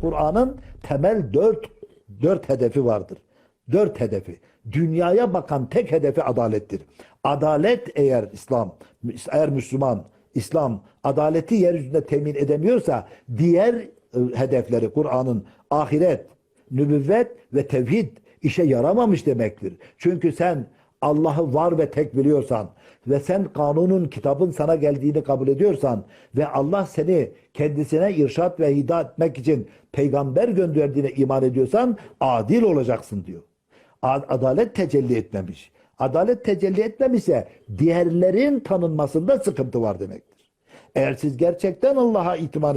Kur'an'ın temel dört, dört hedefi vardır. Dört hedefi. Dünyaya bakan tek hedefi adalettir. Adalet eğer İslam, eğer Müslüman, İslam adaleti yeryüzünde temin edemiyorsa diğer e, hedefleri Kur'an'ın ahiret, nübüvvet ve tevhid işe yaramamış demektir. Çünkü sen Allah'ı var ve tek biliyorsan ve sen kanunun, kitabın sana geldiğini kabul ediyorsan ve Allah seni kendisine irşat ve hidayet etmek için peygamber gönderdiğine iman ediyorsan adil olacaksın diyor. Adalet tecelli etmemiş. Adalet tecelli etmemişse diğerlerin tanınmasında sıkıntı var demektir. Eğer siz gerçekten Allah'a itimat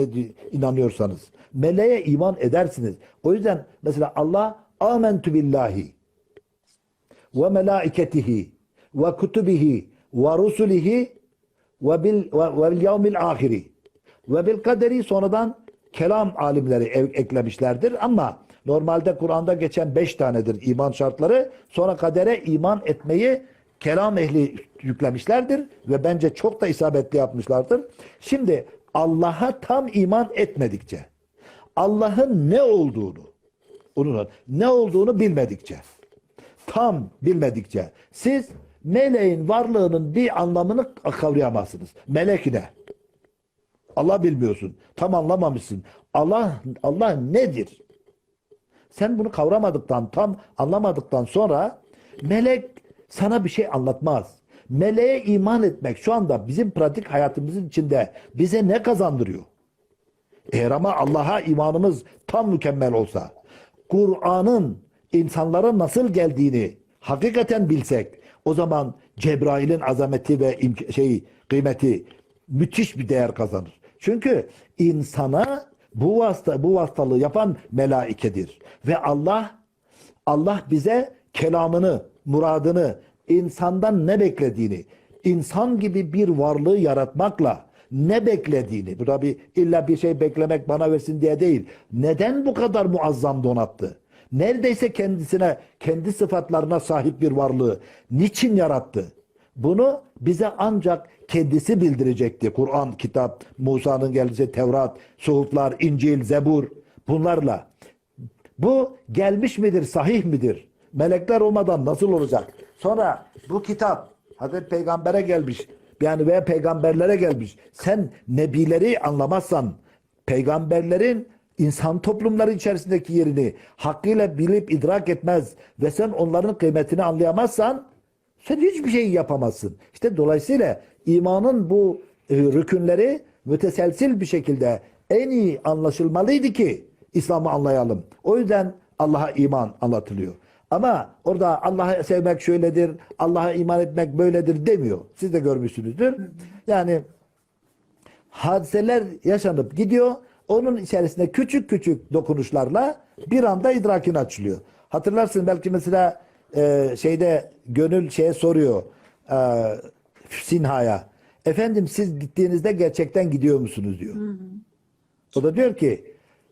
inanıyorsanız, meleğe iman edersiniz. O yüzden mesela Allah amentu billahi ve melaiketihi ve kutubihi ve rusulihi ve bil ve, bil ahiri. Ve bil kaderi sonradan kelam alimleri eklemişlerdir. Ama normalde Kur'an'da geçen beş tanedir iman şartları. Sonra kadere iman etmeyi kelam ehli yüklemişlerdir ve bence çok da isabetli yapmışlardır. Şimdi Allah'a tam iman etmedikçe Allah'ın ne olduğunu onun ne olduğunu bilmedikçe tam bilmedikçe siz meleğin varlığının bir anlamını kavrayamazsınız. Melek ne? Allah bilmiyorsun. Tam anlamamışsın. Allah Allah nedir? Sen bunu kavramadıktan, tam anlamadıktan sonra melek sana bir şey anlatmaz. Meleğe iman etmek şu anda bizim pratik hayatımızın içinde bize ne kazandırıyor? Eğer ama Allah'a imanımız tam mükemmel olsa, Kur'an'ın insanlara nasıl geldiğini hakikaten bilsek, o zaman Cebrail'in azameti ve şey kıymeti müthiş bir değer kazanır. Çünkü insana bu vasıta bu vasıtalığı yapan melaikedir ve Allah Allah bize kelamını, muradını, insandan ne beklediğini, insan gibi bir varlığı yaratmakla ne beklediğini, bu da bir illa bir şey beklemek bana versin diye değil. Neden bu kadar muazzam donattı? Neredeyse kendisine, kendi sıfatlarına sahip bir varlığı niçin yarattı? Bunu bize ancak kendisi bildirecekti. Kur'an, kitap, Musa'nın geldiği Tevrat, Suhuflar, İncil, Zebur bunlarla. Bu gelmiş midir, sahih midir? Melekler olmadan nasıl olacak? Sonra bu kitap Hazreti Peygamber'e gelmiş. Yani veya peygamberlere gelmiş. Sen nebileri anlamazsan, peygamberlerin insan toplumları içerisindeki yerini hakkıyla bilip idrak etmez ve sen onların kıymetini anlayamazsan sen hiçbir şey yapamazsın. İşte dolayısıyla imanın bu e, rükünleri müteselsil bir şekilde en iyi anlaşılmalıydı ki İslam'ı anlayalım. O yüzden Allah'a iman anlatılıyor. Ama orada Allah'ı sevmek şöyledir, Allah'a iman etmek böyledir demiyor. Siz de görmüşsünüzdür. Yani hadiseler yaşanıp gidiyor. Onun içerisinde küçük küçük dokunuşlarla bir anda idrakin açılıyor. Hatırlarsın belki mesela e, şeyde gönül şeye soruyor e, Sinha'ya. Efendim siz gittiğinizde gerçekten gidiyor musunuz diyor. O da diyor ki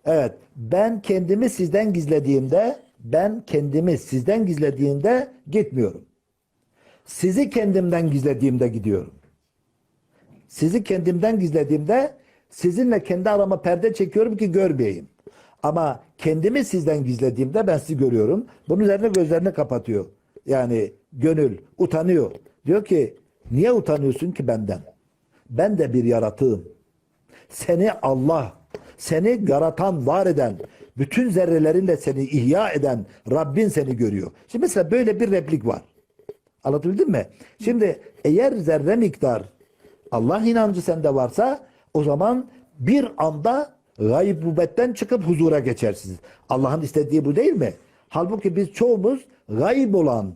evet ben kendimi sizden gizlediğimde ben kendimi sizden gizlediğimde gitmiyorum. Sizi kendimden gizlediğimde gidiyorum. Sizi kendimden gizlediğimde sizinle kendi arama perde çekiyorum ki görmeyeyim. Ama kendimi sizden gizlediğimde ben sizi görüyorum. Bunun üzerine gözlerini kapatıyor. Yani gönül utanıyor. Diyor ki niye utanıyorsun ki benden? Ben de bir yaratığım. Seni Allah, seni yaratan, var eden, bütün zerrelerinle seni ihya eden Rabbin seni görüyor. Şimdi mesela böyle bir replik var. Anlatabildim mi? Şimdi eğer zerre miktar Allah inancı sende varsa o zaman bir anda gaybubetten çıkıp huzura geçersiniz. Allah'ın istediği bu değil mi? Halbuki biz çoğumuz gayb olan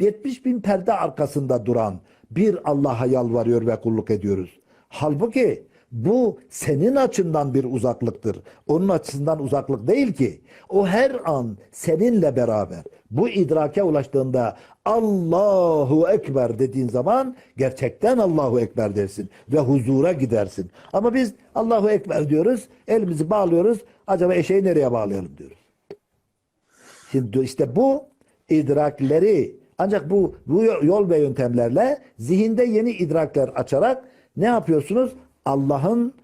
70 bin perde arkasında duran bir Allah'a yalvarıyor ve kulluk ediyoruz. Halbuki bu senin açından bir uzaklıktır. Onun açısından uzaklık değil ki. O her an seninle beraber. Bu idrake ulaştığında Allahu Ekber dediğin zaman gerçekten Allahu Ekber dersin ve huzura gidersin. Ama biz Allahu Ekber diyoruz, elimizi bağlıyoruz. Acaba eşeği nereye bağlayalım diyoruz. Şimdi işte bu idrakleri ancak bu bu yol ve yöntemlerle zihinde yeni idrakler açarak ne yapıyorsunuz? Allah'ın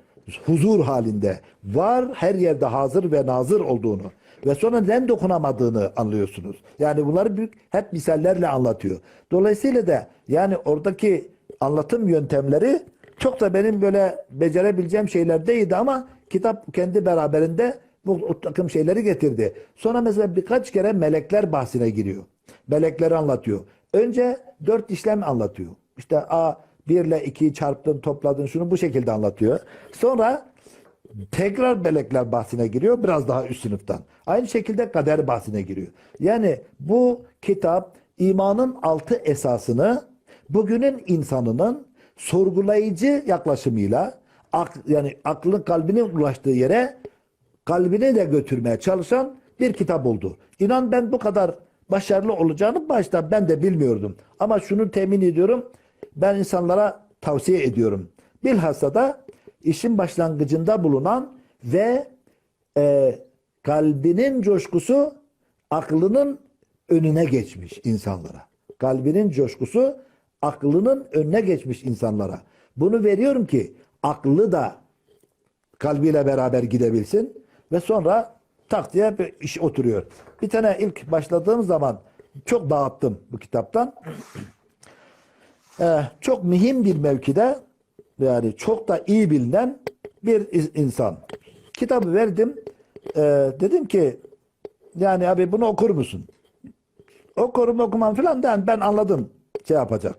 huzur halinde var her yerde hazır ve nazır olduğunu ve sonra neden dokunamadığını anlıyorsunuz. Yani bunları büyük hep misallerle anlatıyor. Dolayısıyla da yani oradaki anlatım yöntemleri çok da benim böyle becerebileceğim şeyler değildi ama kitap kendi beraberinde bu takım şeyleri getirdi. Sonra mesela birkaç kere melekler bahsine giriyor. Melekleri anlatıyor. Önce dört işlem anlatıyor. İşte A 1 ile 2'yi çarptın, topladın şunu bu şekilde anlatıyor. Sonra tekrar melekler bahsine giriyor biraz daha üst sınıftan. Aynı şekilde kader bahsine giriyor. Yani bu kitap imanın altı esasını bugünün insanının sorgulayıcı yaklaşımıyla ak, yani aklın kalbinin ulaştığı yere kalbine de götürmeye çalışan bir kitap oldu. İnan ben bu kadar başarılı olacağını başta ben de bilmiyordum. Ama şunu temin ediyorum. Ben insanlara tavsiye ediyorum. Bilhassa da işin başlangıcında bulunan ve e, kalbinin coşkusu aklının önüne geçmiş insanlara. Kalbinin coşkusu aklının önüne geçmiş insanlara. Bunu veriyorum ki aklı da kalbiyle beraber gidebilsin ve sonra tak diye bir iş oturuyor. Bir tane ilk başladığım zaman çok dağıttım bu kitaptan. Ee, çok mühim bir mevkide yani çok da iyi bilinen bir insan. Kitabı verdim. Ee, dedim ki yani abi bunu okur musun? Okurum okumam falan ben, ben anladım şey yapacak.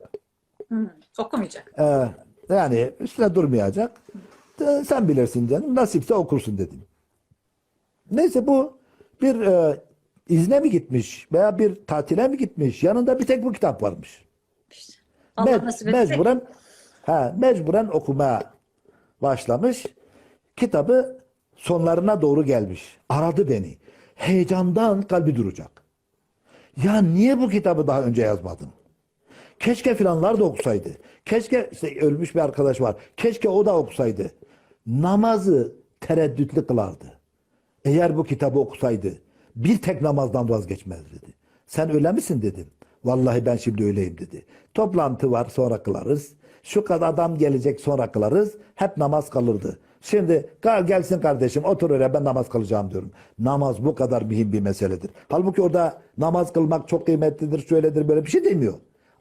Hı, okumayacak. Ee, yani üstüne durmayacak. Ee, Sen bilirsin canım. Nasipse okursun dedim. Neyse bu bir e, izne mi gitmiş veya bir tatile mi gitmiş? Yanında bir tek bu kitap varmış. Allah Me- nasip mecburen ha, mecburen okumaya başlamış. Kitabı sonlarına doğru gelmiş. Aradı beni. Heyecandan kalbi duracak. Ya niye bu kitabı daha önce yazmadın? Keşke filanlar da okusaydı. Keşke işte ölmüş bir arkadaş var. Keşke o da okusaydı. Namazı tereddütlü kılardı. Eğer bu kitabı okusaydı bir tek namazdan vazgeçmez dedi. Sen öyle misin dedim. Vallahi ben şimdi öyleyim dedi. Toplantı var sonra kılarız. Şu kadar adam gelecek sonra kılarız. Hep namaz kalırdı. Şimdi "Gel- gelsin kardeşim otur öyle ben namaz kılacağım diyorum. Namaz bu kadar mühim bir meseledir. Halbuki orada namaz kılmak çok kıymetlidir, şöyledir böyle bir şey demiyor.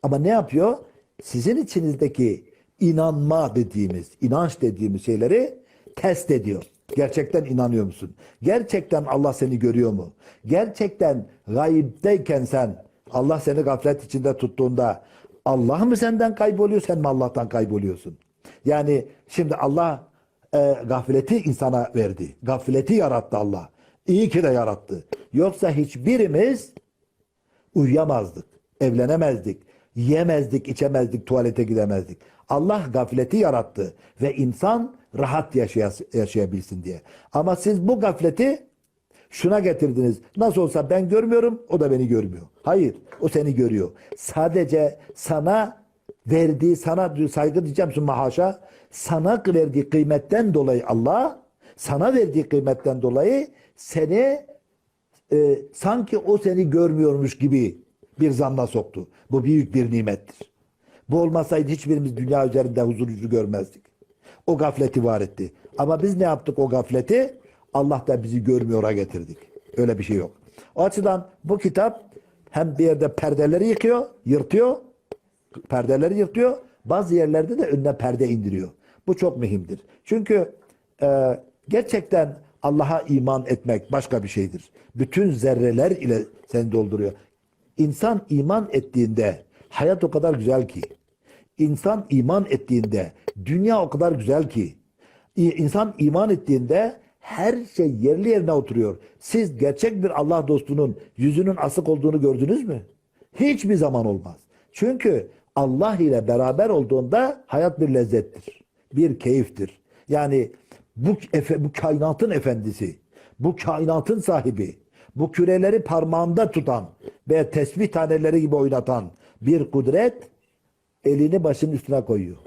Ama ne yapıyor? Sizin içinizdeki inanma dediğimiz, inanç dediğimiz şeyleri test ediyor. Gerçekten inanıyor musun? Gerçekten Allah seni görüyor mu? Gerçekten gayipteyken sen Allah seni gaflet içinde tuttuğunda Allah mı senden kayboluyor sen mi Allah'tan kayboluyorsun? Yani şimdi Allah e, gafleti insana verdi. Gafleti yarattı Allah. İyi ki de yarattı. Yoksa hiçbirimiz uyuyamazdık, evlenemezdik, yiyemezdik, içemezdik, tuvalete gidemezdik. Allah gafleti yarattı ve insan rahat yaşayabilsin diye. Ama siz bu gafleti şuna getirdiniz. Nasıl olsa ben görmüyorum, o da beni görmüyor. Hayır, o seni görüyor. Sadece sana verdiği, sana saygı diyeceğim misin haşa, sana verdiği kıymetten dolayı Allah, sana verdiği kıymetten dolayı seni e, sanki o seni görmüyormuş gibi bir zanna soktu. Bu büyük bir nimettir. Bu olmasaydı hiçbirimiz dünya üzerinde huzurcu görmezdik. O gafleti var etti. Ama biz ne yaptık o gafleti? Allah da bizi görmüyor'a getirdik. Öyle bir şey yok. O açıdan bu kitap hem bir yerde perdeleri yıkıyor, yırtıyor, perdeleri yırtıyor. Bazı yerlerde de önüne perde indiriyor. Bu çok mühimdir. Çünkü e, gerçekten Allah'a iman etmek başka bir şeydir. Bütün zerreler ile seni dolduruyor. İnsan iman ettiğinde hayat o kadar güzel ki. İnsan iman ettiğinde dünya o kadar güzel ki. İnsan iman ettiğinde her şey yerli yerine oturuyor. Siz gerçek bir Allah dostunun yüzünün asık olduğunu gördünüz mü? Hiçbir zaman olmaz. Çünkü Allah ile beraber olduğunda hayat bir lezzettir. Bir keyiftir. Yani bu, efe, bu kainatın efendisi, bu kainatın sahibi, bu küreleri parmağında tutan ve tesbih taneleri gibi oynatan bir kudret elini başının üstüne koyuyor.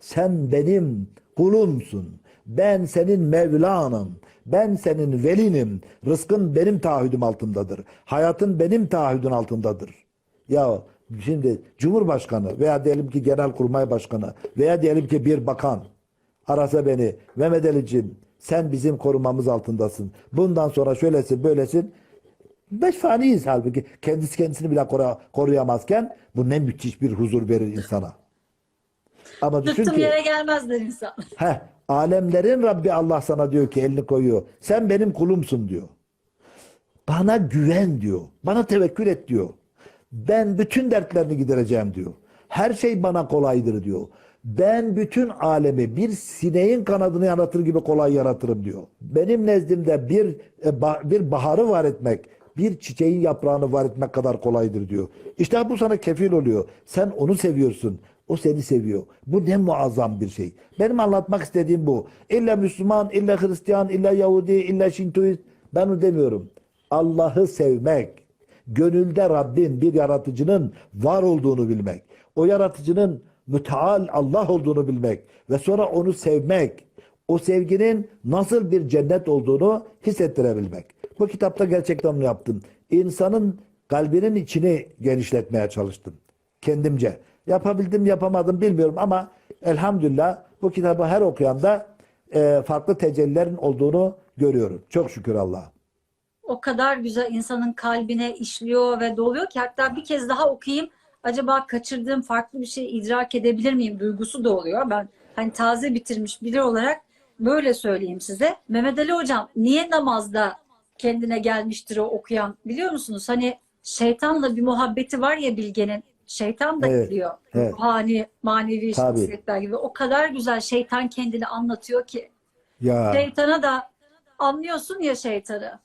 Sen benim kulumsun. Ben senin Mevlanım. Ben senin velinim. Rızkın benim taahhüdüm altındadır. Hayatın benim taahhüdün altındadır. Ya şimdi Cumhurbaşkanı veya diyelim ki Genelkurmay Başkanı veya diyelim ki bir bakan arasa beni Mehmet Ali'cim sen bizim korumamız altındasın. Bundan sonra şöylesin böylesin. Beş faniyiz halbuki. Kendisi kendisini bile koru- koruyamazken bu ne müthiş bir huzur verir insana. Ama düşün ki yere gelmezler insan. Heh, alemlerin Rabbi Allah sana diyor ki elini koyuyor. Sen benim kulumsun diyor. Bana güven diyor. Bana tevekkül et diyor. Ben bütün dertlerini gidereceğim diyor. Her şey bana kolaydır diyor. Ben bütün alemi bir sineğin kanadını yaratır gibi kolay yaratırım diyor. Benim nezdimde bir e, bir baharı var etmek, bir çiçeğin yaprağını var etmek kadar kolaydır diyor. İşte bu sana kefil oluyor. Sen onu seviyorsun. O seni seviyor. Bu ne muazzam bir şey. Benim anlatmak istediğim bu. İlla Müslüman, illa Hristiyan, illa Yahudi, illa Şintoist. Ben onu demiyorum. Allah'ı sevmek, gönülde Rabbin bir yaratıcının var olduğunu bilmek, o yaratıcının müteal Allah olduğunu bilmek ve sonra onu sevmek, o sevginin nasıl bir cennet olduğunu hissettirebilmek. Bu kitapta gerçekten onu yaptım. İnsanın kalbinin içini genişletmeye çalıştım. Kendimce. Yapabildim yapamadım bilmiyorum ama elhamdülillah bu kitabı her okuyanda e, farklı tecellilerin olduğunu görüyorum. Çok şükür Allah'a. O kadar güzel insanın kalbine işliyor ve doluyor ki hatta bir kez daha okuyayım. Acaba kaçırdığım farklı bir şey idrak edebilir miyim duygusu da oluyor. Ben hani taze bitirmiş biri olarak böyle söyleyeyim size. Mehmet Ali Hocam niye namazda kendine gelmiştir o okuyan biliyor musunuz? Hani şeytanla bir muhabbeti var ya Bilge'nin. Şeytan da Evet, geliyor. evet. Ruhani, manevi Tabii. şahsiyetler gibi. O kadar güzel şeytan kendini anlatıyor ki. Ya Şeytana da anlıyorsun ya şeytanı.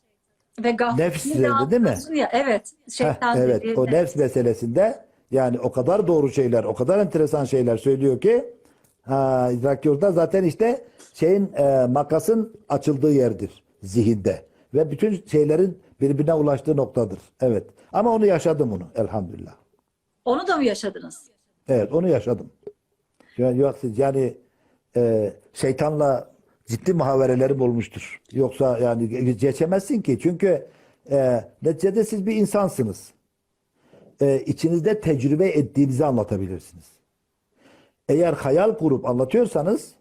Ve Nefs de değil mi? Ya. Evet. Heh, Şeytan evet dediği o nefs meselesinde yani o kadar doğru şeyler, o kadar enteresan şeyler söylüyor ki ha, idrak yolda zaten işte şeyin e, makasın açıldığı yerdir zihinde ve bütün şeylerin birbirine ulaştığı noktadır. Evet. Ama onu yaşadım onu elhamdülillah. Onu da mı yaşadınız? Evet onu yaşadım. Yani, yoksa yani e, şeytanla ciddi muhaverelerim olmuştur. Yoksa yani geçemezsin ki. Çünkü e, neticede siz bir insansınız. E, içinizde tecrübe ettiğinizi anlatabilirsiniz. Eğer hayal kurup anlatıyorsanız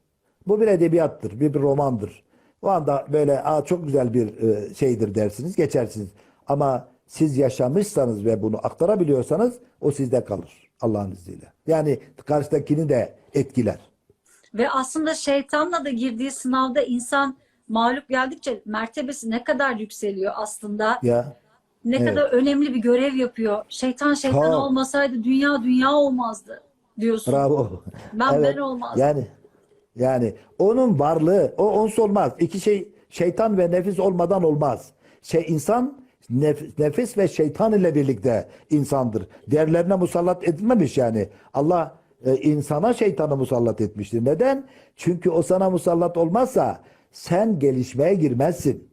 bu bir edebiyattır, bir, bir romandır. O anda böyle Aa, çok güzel bir e, şeydir dersiniz, geçersiniz. Ama siz yaşamışsanız ve bunu aktarabiliyorsanız o sizde kalır Allah'ın izniyle. Yani karşıdakini de etkiler. Ve aslında şeytanla da girdiği sınavda insan mağlup geldikçe mertebesi ne kadar yükseliyor aslında. Ya Ne Evet. kadar önemli bir görev yapıyor. Şeytan şeytan Tabii. olmasaydı dünya dünya olmazdı diyorsun. bravo. Ben ben olmazdım. Yani yani onun varlığı o onsuz olmaz. İki şey şeytan ve nefis olmadan olmaz. Şey insan nef- nefis ve şeytan ile birlikte insandır. Diğerlerine musallat edilmemiş yani. Allah e, insana şeytanı musallat etmiştir. Neden? Çünkü o sana musallat olmazsa sen gelişmeye girmezsin.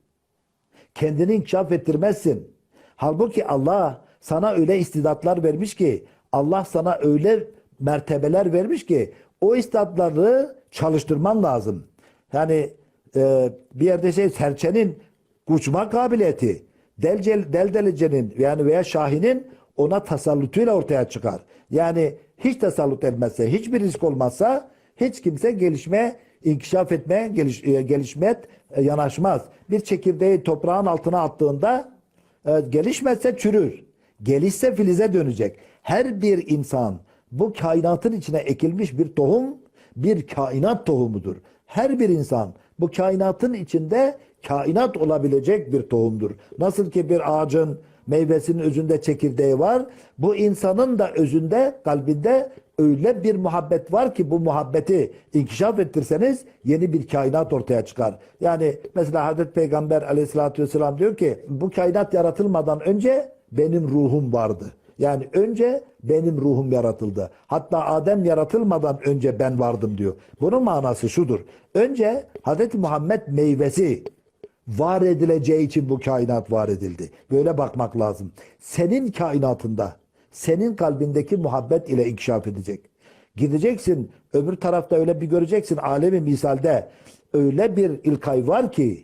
Kendini inkişaf ettirmezsin. Halbuki Allah sana öyle istidatlar vermiş ki Allah sana öyle mertebeler vermiş ki o istidatları çalıştırman lazım. Yani e, bir yerde şey serçenin uçma kabiliyeti delcel, deldelecenin yani veya şahinin ona tasallutuyla ortaya çıkar. Yani hiç tasallut etmezse, hiçbir risk olmazsa hiç kimse gelişmeye, inkişaf etmeye, geliş, e, gelişmeye e, yanaşmaz. Bir çekirdeği toprağın altına attığında e, gelişmezse çürür. Gelişse filize dönecek. Her bir insan bu kainatın içine ekilmiş bir tohum, bir kainat tohumudur. Her bir insan bu kainatın içinde kainat olabilecek bir tohumdur. Nasıl ki bir ağacın meyvesinin özünde çekirdeği var. Bu insanın da özünde, kalbinde öyle bir muhabbet var ki bu muhabbeti inkişaf ettirseniz yeni bir kainat ortaya çıkar. Yani mesela Hazreti Peygamber aleyhissalatü vesselam diyor ki bu kainat yaratılmadan önce benim ruhum vardı. Yani önce benim ruhum yaratıldı. Hatta Adem yaratılmadan önce ben vardım diyor. Bunun manası şudur. Önce Hazreti Muhammed meyvesi var edileceği için bu kainat var edildi. Böyle bakmak lazım. Senin kainatında, senin kalbindeki muhabbet ile inkişaf edecek. Gideceksin öbür tarafta öyle bir göreceksin alemi misalde öyle bir ilkay var ki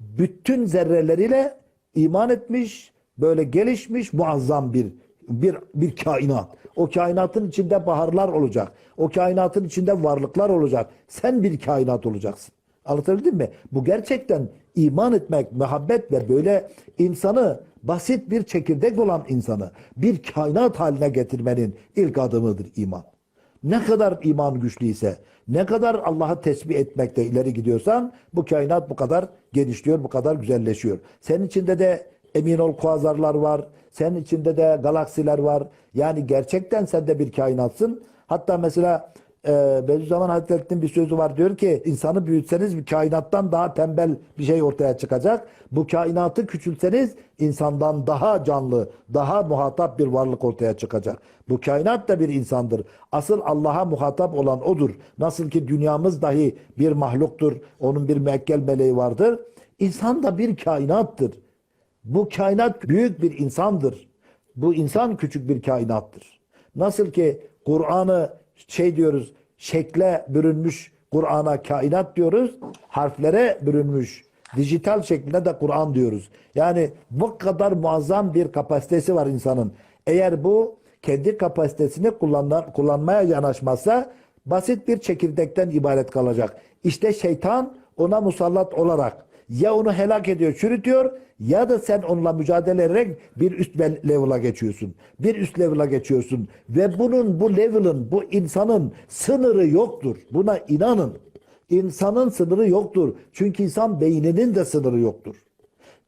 bütün zerreleriyle iman etmiş, böyle gelişmiş muazzam bir bir bir kainat. O kainatın içinde baharlar olacak. O kainatın içinde varlıklar olacak. Sen bir kainat olacaksın. Anlatabildim mi? Bu gerçekten iman etmek, muhabbet ve böyle insanı basit bir çekirdek olan insanı bir kainat haline getirmenin ilk adımıdır iman. Ne kadar iman güçlüyse, ne kadar Allah'ı tesbih etmekte ileri gidiyorsan bu kainat bu kadar genişliyor, bu kadar güzelleşiyor. Senin içinde de emin ol kuazarlar var, senin içinde de galaksiler var. Yani gerçekten sen de bir kainatsın. Hatta mesela e, Bediüzzaman Hazretleri'nin bir sözü var diyor ki insanı büyütseniz kainattan daha tembel bir şey ortaya çıkacak. Bu kainatı küçülseniz insandan daha canlı, daha muhatap bir varlık ortaya çıkacak. Bu kainat da bir insandır. Asıl Allah'a muhatap olan odur. Nasıl ki dünyamız dahi bir mahluktur. Onun bir müekkel meleği vardır. İnsan da bir kainattır. Bu kainat büyük bir insandır. Bu insan küçük bir kainattır. Nasıl ki Kur'an'ı şey diyoruz şekle bürünmüş Kur'an'a kainat diyoruz. Harflere bürünmüş dijital şeklinde de Kur'an diyoruz. Yani bu kadar muazzam bir kapasitesi var insanın. Eğer bu kendi kapasitesini kullanma, kullanmaya yanaşmazsa basit bir çekirdekten ibaret kalacak. İşte şeytan ona musallat olarak ya onu helak ediyor, çürütüyor ya da sen onunla mücadele ederek bir üst level'a geçiyorsun. Bir üst level'a geçiyorsun. Ve bunun, bu level'ın, bu insanın sınırı yoktur. Buna inanın. İnsanın sınırı yoktur. Çünkü insan beyninin de sınırı yoktur.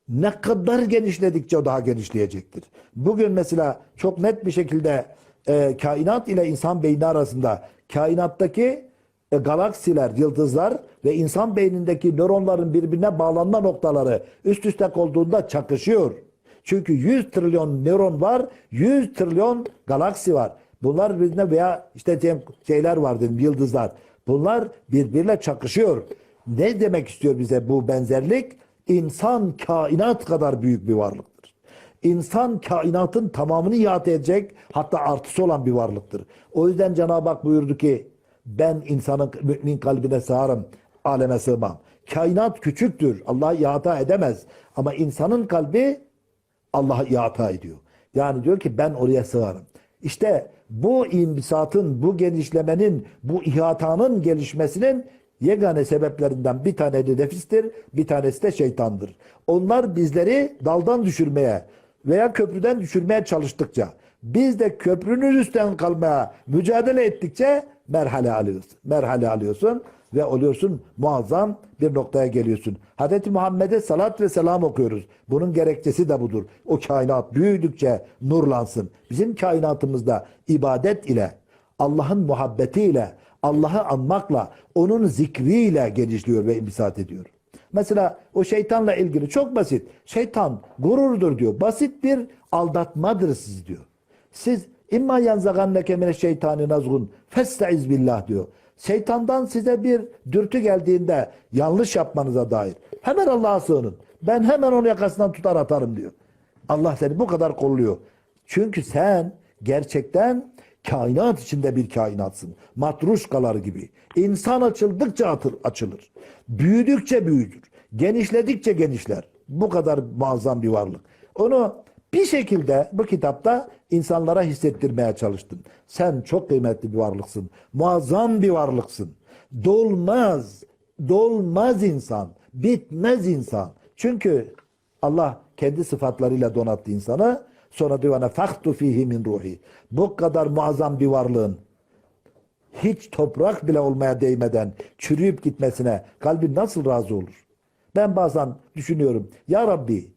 Ne kadar genişledikçe daha genişleyecektir. Bugün mesela çok net bir şekilde e, kainat ile insan beyni arasında kainattaki e, galaksiler, yıldızlar ve insan beynindeki nöronların birbirine bağlanma noktaları üst üste olduğunda çakışıyor. Çünkü 100 trilyon nöron var, 100 trilyon galaksi var. Bunlar birbirine veya işte şeyler var dedim, yıldızlar. Bunlar birbirine çakışıyor. Ne demek istiyor bize bu benzerlik? İnsan kainat kadar büyük bir varlıktır. İnsan kainatın tamamını ihate edecek hatta artısı olan bir varlıktır. O yüzden Cenab-ı Hak buyurdu ki ben insanın mümin kalbine sığarım, aleme sığmam. Kainat küçüktür. Allah ihata edemez. Ama insanın kalbi Allah'a ihata ediyor. Yani diyor ki ben oraya sığarım. İşte bu imbisatın, bu genişlemenin, bu ihatanın gelişmesinin yegane sebeplerinden bir tanesi nefistir, bir tanesi de şeytandır. Onlar bizleri daldan düşürmeye veya köprüden düşürmeye çalıştıkça, biz de köprünün üstten kalmaya mücadele ettikçe merhale alıyorsun. Merhale alıyorsun ve oluyorsun muazzam bir noktaya geliyorsun. Hz. Muhammed'e salat ve selam okuyoruz. Bunun gerekçesi de budur. O kainat büyüdükçe nurlansın. Bizim kainatımızda ibadet ile, Allah'ın muhabbetiyle, Allah'ı anmakla, onun zikriyle genişliyor ve imbisat ediyor. Mesela o şeytanla ilgili çok basit. Şeytan gururdur diyor. Basit bir aldatmadır siz diyor. Siz imma yanzaganneke mine şeytani nazgun festaiz billah diyor. Şeytandan size bir dürtü geldiğinde yanlış yapmanıza dair hemen Allah'a sığının. Ben hemen onu yakasından tutar atarım diyor. Allah seni bu kadar kolluyor. Çünkü sen gerçekten kainat içinde bir kainatsın. Matruşkalar gibi. İnsan açıldıkça atır, açılır. Büyüdükçe büyüdür. Genişledikçe genişler. Bu kadar muazzam bir varlık. Onu bir şekilde bu kitapta insanlara hissettirmeye çalıştım. Sen çok kıymetli bir varlıksın. Muazzam bir varlıksın. Dolmaz, dolmaz insan, bitmez insan. Çünkü Allah kendi sıfatlarıyla donattı insanı. Sonra diyor faktu fihi min ruhi. Bu kadar muazzam bir varlığın hiç toprak bile olmaya değmeden çürüyüp gitmesine kalbin nasıl razı olur? Ben bazen düşünüyorum. Ya Rabbi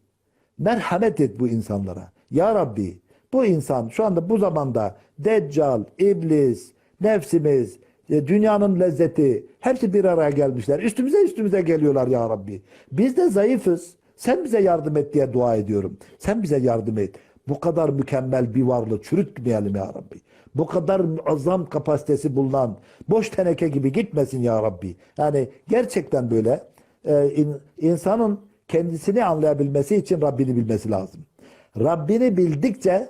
merhamet et bu insanlara. Ya Rabbi bu insan şu anda bu zamanda deccal, iblis, nefsimiz, e, dünyanın lezzeti hepsi bir araya gelmişler. Üstümüze üstümüze geliyorlar ya Rabbi. Biz de zayıfız. Sen bize yardım et diye dua ediyorum. Sen bize yardım et. Bu kadar mükemmel bir varlığı çürütmeyelim ya Rabbi. Bu kadar muazzam kapasitesi bulunan boş teneke gibi gitmesin ya Rabbi. Yani gerçekten böyle e, in, insanın kendisini anlayabilmesi için Rabbini bilmesi lazım. Rabbini bildikçe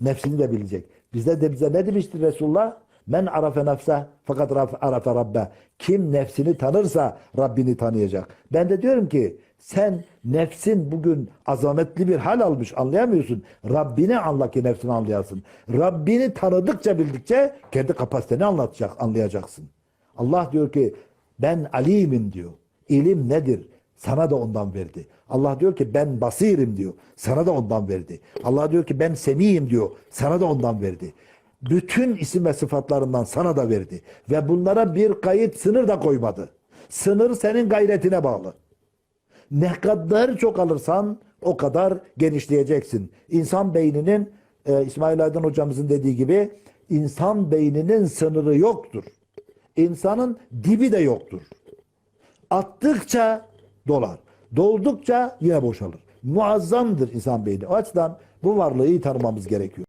nefsini de bilecek. Bizde de bize ne demiştir Resulullah? Men arafe nefse fakat raf- arafe rabbe. Kim nefsini tanırsa Rabbini tanıyacak. Ben de diyorum ki sen nefsin bugün azametli bir hal almış anlayamıyorsun. Rabbini anla ki nefsini anlayasın. Rabbini tanıdıkça bildikçe kendi kapasiteni anlatacak, anlayacaksın. Allah diyor ki ben alimim diyor. İlim nedir? Sana da ondan verdi. Allah diyor ki ben basirim diyor. Sana da ondan verdi. Allah diyor ki ben semiyim diyor. Sana da ondan verdi. Bütün isim ve sıfatlarından sana da verdi. Ve bunlara bir kayıt sınır da koymadı. Sınır senin gayretine bağlı. Ne kadar çok alırsan o kadar genişleyeceksin. İnsan beyninin e, İsmail Aydın hocamızın dediği gibi insan beyninin sınırı yoktur. İnsanın dibi de yoktur. Attıkça dolar. Doldukça yine boşalır. Muazzamdır insan beyni. O açıdan bu varlığı iyi tanımamız gerekiyor.